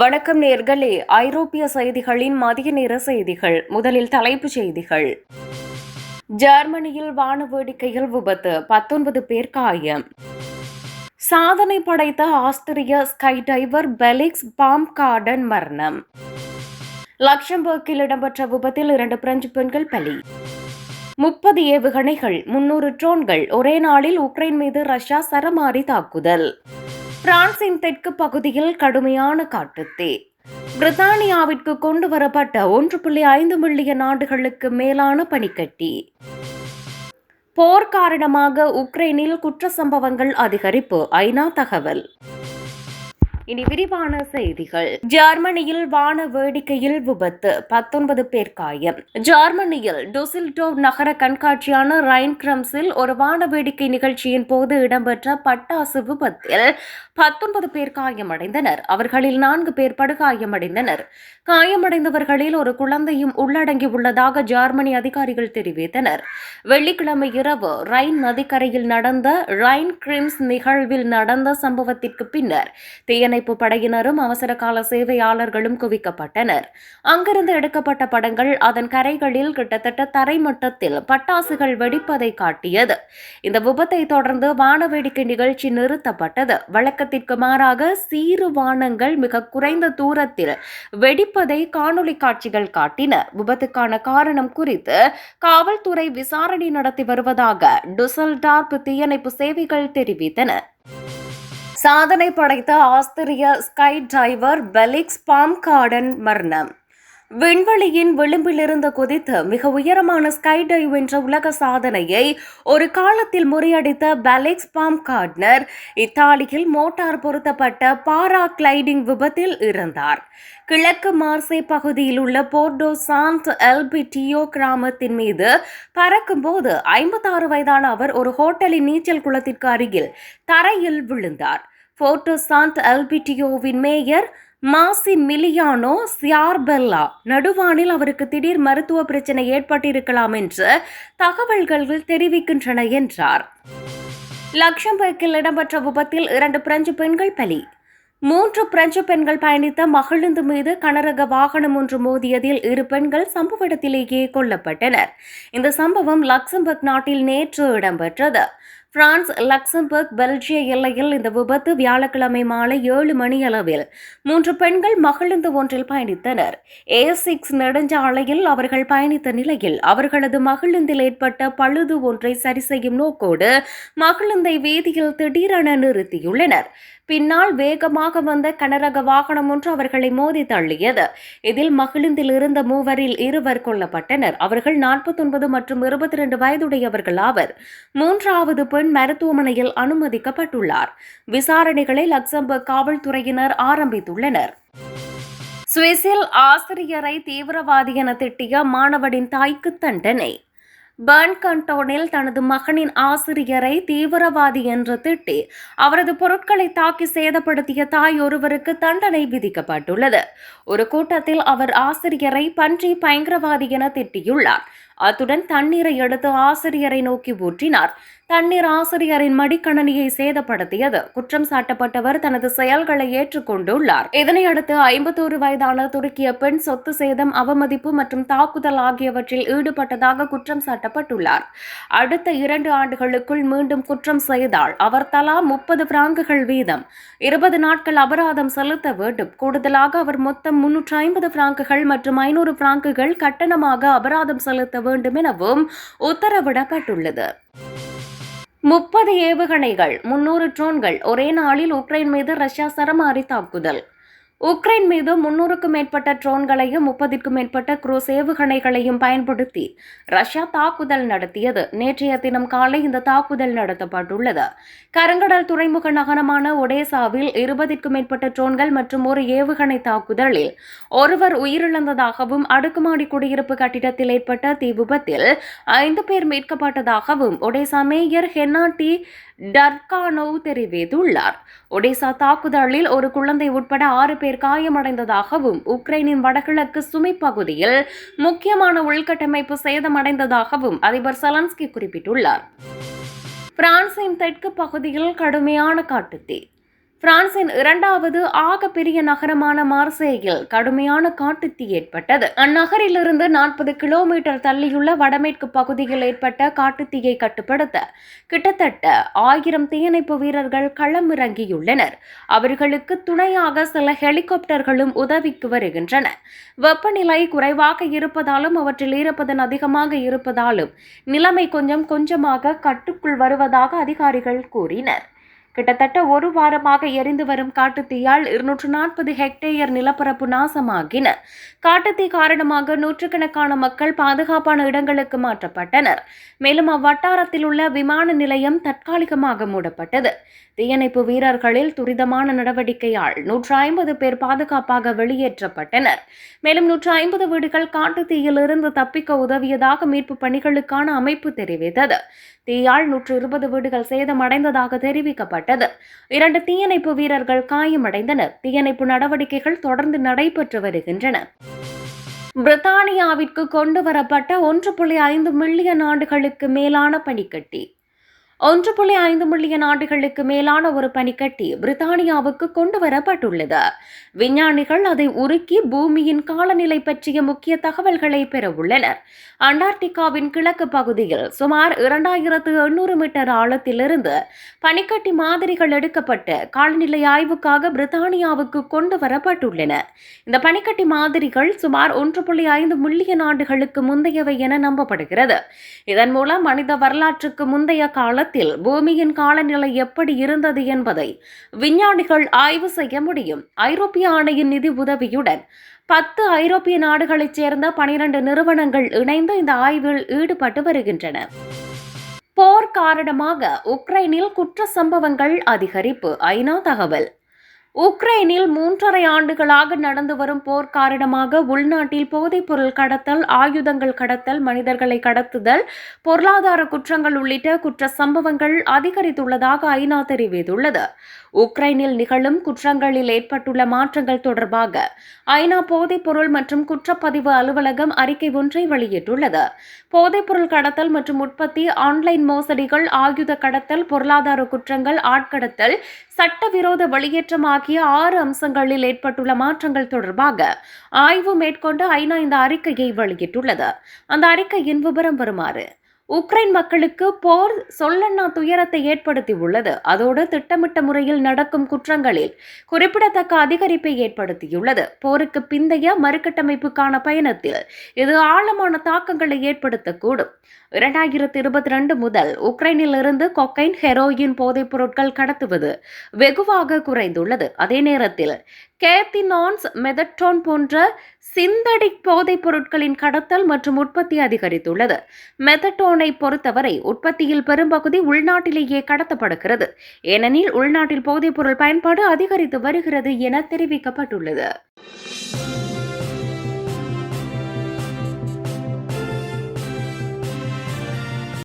வணக்கம் நேர்களே. ஐரோப்பிய செய்திகளின் மதிய நேர செய்திகள். முதலில் தலைப்புச் செய்திகள். ஜெர்மனியில் வான வேடிக்கையில் விபத்து. பத்தொன்பது பேர் காயம். சாதனை படைத்த ஆஸ்திரிய sky diver Felix Baumgartner மரணம். லக்சம்பர்க்கில் இடம்பெற்ற விபத்தில் இரண்டு பிரெஞ்சு பெண்கள் பலி. முப்பது ஏவுகணைகள் முன்னூறு ட்ரோன்கள் ஒரே நாளில் உக்ரைன் மீது ரஷ்யா சரமாரி தாக்குதல். பிரான்சின் தெற்கு பகுதியில் கடுமையான காட்டுத்தீ பிரித்தானியாவிற்கு கொண்டு வரப்பட்ட ஒன்று புள்ளி ஐந்து மில்லியன் ஆண்டுகளுக்கு மேலான பனிக்கட்டி. போர் காரணமாக உக்ரைனில் குற்ற சம்பவங்கள் அதிகரிப்பு ஐநா தகவல். இனி விரிவான செய்திகள். ஜெர்மனியில் வான வேடிக்கையில் விபத்து பத்தொன்பது பேர் காயம். ஜெர்மனியில் டுசில்டோவ் நகர கண்காட்சியான ரைன் கிரம்ஸில் ஒரு வான வேடிக்கை நிகழ்ச்சியின் போது இடம்பெற்ற பட்டாசு விபத்தில் பத்தொன்பது பேர் காயமடைந்தனர். அவர்களில் நான்கு பேர் படுகாயமடைந்தனர் காயமடைந்தவர்களில் ஒரு குழந்தையும் உள்ளடங்கியுள்ளதாக ஜெர்மனி அதிகாரிகள் தெரிவித்தனர். வெள்ளிக்கிழமை இரவு ரைன் நதிக்கரையில் நடந்த ரைன் கிரிம்ஸ் நிகழ்வில் நடந்த சம்பவத்திற்கு பின்னர் தீயணைப்பு படையினரும் அவசர கால சேவையாளர்களும் குவிக்கப்பட்டனர். அங்கிருந்து எடுக்கப்பட்ட படங்கள் அதன் கரைகளில் கிட்டத்தட்ட தரைமட்டத்தில் பட்டாசுகள் வெடிப்பதை காட்டியது. இந்த விபத்தை தொடர்ந்து வான வேடிக்கை நிகழ்ச்சி நிறுத்தப்பட்டது. வழக்கத்திற்கு மாறாக சீறு வானங்கள் மிக குறைந்த தூரத்தில் வெடிப்பதை காணொளி காட்சிகள் காட்டின. விபத்துக்கான காரணம் குறித்து காவல்துறை விசாரணை நடத்தி வருவதாக டுசல்டார்ப் தீயணைப்பு சேவைகள் தெரிவித்தன. சாதனை படைத்த ஆஸ்திரிய ஸ்கை டிரைவர் பெலிக்ஸ் பாம்கார்டன் மரணம். விண்வெளியின் விளிம்பிலிருந்து குதித்து மிக உயரமான ஸ்கை டைவ் என்ற உலக சாதனையை ஒரு காலத்தில் முறியடித்த பெலிக்ஸ் பாம் கார்ட்னர் இத்தாலியில் மோட்டார் பொருத்தப்பட்ட பாரா கிளைடிங் விபத்தில் இருந்தார் கிழக்கு மார்சே பகுதியில் உள்ள போர்டோ சாண்ட் எல்பிடியோ கிராமத்தின் மீது பறக்கும்போது ஐம்பத்தாறு வயதான அவர் ஒரு ஹோட்டலின் நீச்சல் குளத்திற்கு அருகில் தரையில் விழுந்தார். போர்டோசாந்த் அல்பிட்டியோவின் மேயர் மாசி மிலியானோ சியார்பெல்லா. நடுவானில் அவருக்கு திடீர் மருத்துவ பிரச்சனை ஏற்பட்டிருக்கலாம் என்று தகவல்கள் தெரிவிக்கின்றன என்றார். லக்ஷம்பர்க்கில் இடம்பெற்ற விபத்தில் இரண்டு பிரெஞ்சு பெண்கள் பலி. மூன்று பிரெஞ்சு பெண்கள் பயணித்த மகிழுந்து மீது கனரக வாகனம் ஒன்று மோதியதில் இரு பெண்கள் சம்பவ இடத்திலேயே கொல்லப்பட்டனர். இந்த சம்பவம் லக்சம்பர்க் நாட்டில் நேற்று இடம்பெற்றது. பிரான்ஸ் லக்சம்பர்க் பெல்ஜிய எல்லையில் இந்த விபத்து வியாழக்கிழமை மாலை ஏழு மணி அளவில் மூன்று பெண்கள் மகிழுந்து ஒன்றில் பயணித்தனர். ஏ சிக்ஸ் நெடுஞ்சாலையில் அவர்கள் பயணித்த நிலையில் அவர்களது மகிழுந்தில் ஏற்பட்ட பழுது ஒன்றை சரி செய்யும் நோக்கோடு மகிழுந்தை வீதியில் திடீரென நிறுத்தியுள்ளனர். பின்னால் வேகமாக வந்த கனரக வாகனம் ஒன்று அவர்களை மோதி தள்ளியது. இதில் மகிழுந்தில் இருந்த மூவரில் இருவர் கொல்லப்பட்டனர். அவர்கள் நாற்பத்தொன்பது மற்றும் இருபத்தி இரண்டு வயதுடையவர்கள் ஆவர். மூன்றாவது பெண் மருத்துவமனையில் அனுமதிக்கப்பட்டுள்ளார். விசாரணைகளை லக்சம்பர்க் காவல்துறையினர் ஆரம்பித்துள்ளனர். சுவிஸில் ஆசிரியரை தீவிரவாதி என திட்டிய மாணவனின் தாய்க்கு தண்டனை. பர்ன் கண்டோனில் தனது மகனின் ஆசிரியரை தீவிரவாதி என்று திட்டி அவரது பொருட்களை தாக்கி சேதப்படுத்திய தாய் ஒருவருக்கு தண்டனை விதிக்கப்பட்டுள்ளது. ஒரு கூட்டத்தில் அவர் ஆசிரியரை பன்றி பயங்கரவாதி என திட்டியுள்ளார். அத்துடன் தண்ணீரை எடுத்து ஆசிரியரை நோக்கி ஊற்றினார். தண்ணீர் ஆசிரியரின் மடிக்கணனியை சேதப்படுத்தியது. குற்றம் சாட்டப்பட்டவர் தனது செயல்களை ஏற்றுக்கொண்டுள்ளார். இதனையடுத்து ஐம்பத்தோரு வயதான துருக்கிய பெண் சொத்து சேதம் அவமதிப்பு மற்றும் தாக்குதல் ஆகியவற்றில் ஈடுபட்டதாக குற்றம் சாட்டப்பட்டுள்ளார். அடுத்த இரண்டு ஆண்டுகளுக்குள் மீண்டும் குற்றம் செய்தால் அவர் தலா முப்பது பிராங்குகள் வீதம். இருபது நாட்கள் அபராதம் செலுத்த வேண்டும். கூடுதலாக அவர் மொத்தம் முன்னூற்று ஐம்பது பிராங்குகள் மற்றும் ஐநூறு பிராங்குகள் கட்டணமாக அபராதம் செலுத்த வேண்டும் எனவும் உத்தரவிடப்பட்டுள்ளது. முப்பது ஏவுகணைகள் முன்னூறு ட்ரோன்கள் ஒரே நாளில் உக்ரைன் மீது ரஷ்யா சரமாரி தாக்குதல். உக்ரைன் மீது முன்னூறுக்கும் மேற்பட்ட ட்ரோன்களையும் முப்பதிற்கும் மேற்பட்ட குரூஸ் ஏவுகணைகளையும் பயன்படுத்தி ரஷ்யா தாக்குதல் நடத்தியது. நேற்றைய தினம் காலை இந்த தாக்குதல் நடத்தப்பட்டுள்ளது. கருங்கடல் துறைமுக நகரமான ஒடேசாவில் இருபதிற்கும் மேற்பட்ட ட்ரோன்கள் மற்றும் ஒரு ஏவுகணை தாக்குதலில் ஒருவர் உயிரிழந்ததாகவும் அடுக்குமாடி குடியிருப்பு கட்டிடத்தில் ஏற்பட்ட தீ விபத்தில் ஐந்து பேர் மீட்கப்பட்டதாகவும் ஒடேசா மேயர் ஹென்னாட்டி டர்கானோவ் தெரிவித்துள்ளார். ஒடிசா தாக்குதலில் ஒரு குழந்தை உட்பட ஆறு பேர் காயமடைந்ததாகவும் உக்ரைனின் வடகிழக்கு சுமை பகுதியில் முக்கியமான உள்கட்டமைப்பு சேதமடைந்ததாகவும் அதிபர் சலன்ஸ்கி குறிப்பிட்டுள்ளார். பிரான்சின் தெற்கு பகுதியில் கடுமையான காட்டுத்தீ பிரான்சின் இரண்டாவது ஆக பெரிய நகரமான மார்சேயில் கடுமையான காட்டுத்தீ ஏற்பட்டது. அந்நகரிலிருந்து நாற்பது கிலோமீட்டர் தள்ளியுள்ள வடமேற்கு பகுதியில் ஏற்பட்ட காட்டுத்தீயை கட்டுப்படுத்த கிட்டத்தட்ட ஆயிரம் தீயணைப்பு வீரர்கள் களமிறங்கியுள்ளனர். அவர்களுக்கு துணையாக சில ஹெலிகாப்டர்களும் உதவிக்கு வருகின்றன. வெப்பநிலை குறைவாக இருப்பதாலும் அவற்றில் ஈரப்பதன் அதிகமாக இருப்பதாலும் நிலைமை கொஞ்சம் கொஞ்சமாக கட்டுக்குள் வருவதாக அதிகாரிகள் கூறினர். கிட்டத்தட்ட ஒரு வாரமாக எரிந்து வரும் காட்டுத்தீயால் இருநூற்று நாற்பது ஹெக்டேயர் நிலப்பரப்பு நாசமாகின. காட்டுத்தீ காரணமாக நூற்றுக்கணக்கான மக்கள் பாதுகாப்பான இடங்களுக்கு மாற்றப்பட்டனர். மேலும் அவ்வட்டாரத்தில் உள்ள விமான நிலையம் தற்காலிகமாக மூடப்பட்டது. தீயணைப்பு வீரர்களில் துரிதமான நடவடிக்கையால் நூற்று ஐம்பது பேர் பாதுகாப்பாக வெளியேற்றப்பட்டனர். மேலும் நூற்று ஐம்பது வீடுகள் காட்டுத்தீயிலிருந்து தப்பிக்க உதவியதாக மீட்பு பணிகளுக்கான அமைப்பு தெரிவித்தது. தீயால் நூற்று இருபது வீடுகள் சேதமடைந்ததாக தெரிவிக்கப்பட்டது. இரண்டு தீயணைப்பு வீரர்கள் காயமடைந்தனர். தீயணைப்பு நடவடிக்கைகள் தொடர்ந்து நடைபெற்று வருகின்றன. பிரித்தானியாவிற்கு கொண்டு வரப்பட்ட ஒன்று புள்ளி ஐந்து மில்லியன் ஆண்டுகளுக்கு மேலான பனிக்கட்டி. ஒன்று புள்ளி ஐந்து மில்லியன் ஆண்டுகளுக்கு மேலான ஒரு பனிக்கட்டி பிரித்தானியாவுக்கு கொண்டு வரப்பட்டுள்ளது விஞ்ஞானிகள் அதை உருக்கி பூமியின் காலநிலை பற்றிய முக்கிய தகவல்களை பெற உள்ளனர் அண்டார்டிகாவின் கிழக்கு பகுதியில் சுமார் இரண்டாயிரத்து எண்ணூறு மீட்டர் ஆழத்திலிருந்து பனிக்கட்டி மாதிரிகள் எடுக்கப்பட்டு காலநிலை ஆய்வுக்காக பிரித்தானியாவுக்கு கொண்டு வரப்பட்டுள்ளன இந்த பனிக்கட்டி மாதிரிகள் சுமார் ஒன்று புள்ளி ஐந்து மில்லியன் ஆண்டுகளுக்கு முந்தையவை என நம்பப்படுகிறது. இதன் மூலம் மனித வரலாற்றுக்கு முந்தைய காலத்தில் பூமியின் காலநிலை எப்படி இருந்தது என்பதை விஞ்ஞானிகள் ஆய்வு செய்ய முடியும். ஐரோப்பிய ஆணையின் நிதி உதவியுடன் பத்து ஐரோப்பிய நாடுகளைச் சேர்ந்த பனிரண்டு நிறுவனங்கள் இணைந்து இந்த ஆய்வில் ஈடுபட்டு வருகின்றன. போர் காரணமாக உக்ரைனில் குற்ற சம்பவங்கள் அதிகரிப்பு. ஐநா தகவல். உக்ரைனில் மூன்றரை ஆண்டுகளாக நடந்து வரும் போர் காரணமாக உள்நாட்டில் போதைப்பொருள் கடத்தல் ஆயுதங்கள் கடத்தல் மனிதர்களை கடத்துதல் பொருளாதார குற்றங்கள் உள்ளிட்ட குற்ற சம்பவங்கள் அதிகரித்துள்ளதாக ஐநா தெரிவித்துள்ளது. உக்ரைனில் நிகழும் குற்றங்களில் ஏற்பட்டுள்ள மாற்றங்கள் தொடர்பாக ஐநா போதைப்பொருள் மற்றும் குற்றப்பதிவு அலுவலகம் அறிக்கை ஒன்றை வெளியிட்டுள்ளது. போதைப்பொருள் கடத்தல் மற்றும் உற்பத்தி ஆன்லைன் மோசடிகள் ஆயுத கடத்தல் பொருளாதார குற்றங்கள் ஆட்கடத்தல் சட்டவிரோத வெளியேற்றம் ஆகிய ஆறு அம்சங்களில் ஏற்பட்டுள்ள மாற்றங்கள் தொடர்பாக ஆய்வு மேற்கொண்டு ஐநா இந்த அறிக்கையை வெளியிட்டுள்ளது. அந்த அறிக்கையின் விவரம் வருமாறு உக்ரைன் மக்களுக்கு போர் சொல்லண்ணா துயரத்தை ஏற்படுத்தி உள்ளது. அதோடு திட்டமிட்ட முறையில் நடக்கும் குற்றங்களில் குறிப்பிடத்தக்க அதிகரிப்பை ஏற்படுத்தியுள்ளது. போருக்கு பிந்தைய மறுகட்டமைப்புக்கான பயணத்தில் இது ஆழமான தாக்கங்களை ஏற்படுத்தக்கூடும். இரண்டாயிரத்தி இருபத்தி ரெண்டு முதல் உக்ரைனில் இருந்து கொக்கைன் ஹெரோயின் போதைப் பொருட்கள் கடத்துவது வெகுவாக குறைந்துள்ளது. அதே நேரத்தில் கேத்தினான்ஸ் மெதட்ரோன் போன்ற சிந்தடிக் போதைப் பொருட்களின் கடத்தல் மற்றும் உற்பத்தி அதிகரித்துள்ளது. மெதட்டோனை பொறுத்தவரை உற்பத்தியில் பெரும்பகுதி உள்நாட்டிலேயே கடத்தப்படுகிறது. ஏனெனில் உள்நாட்டில் போதைப்பொருள் பயன்பாடு அதிகரித்து வருகிறது என தெரிவிக்கப்பட்டுள்ளது.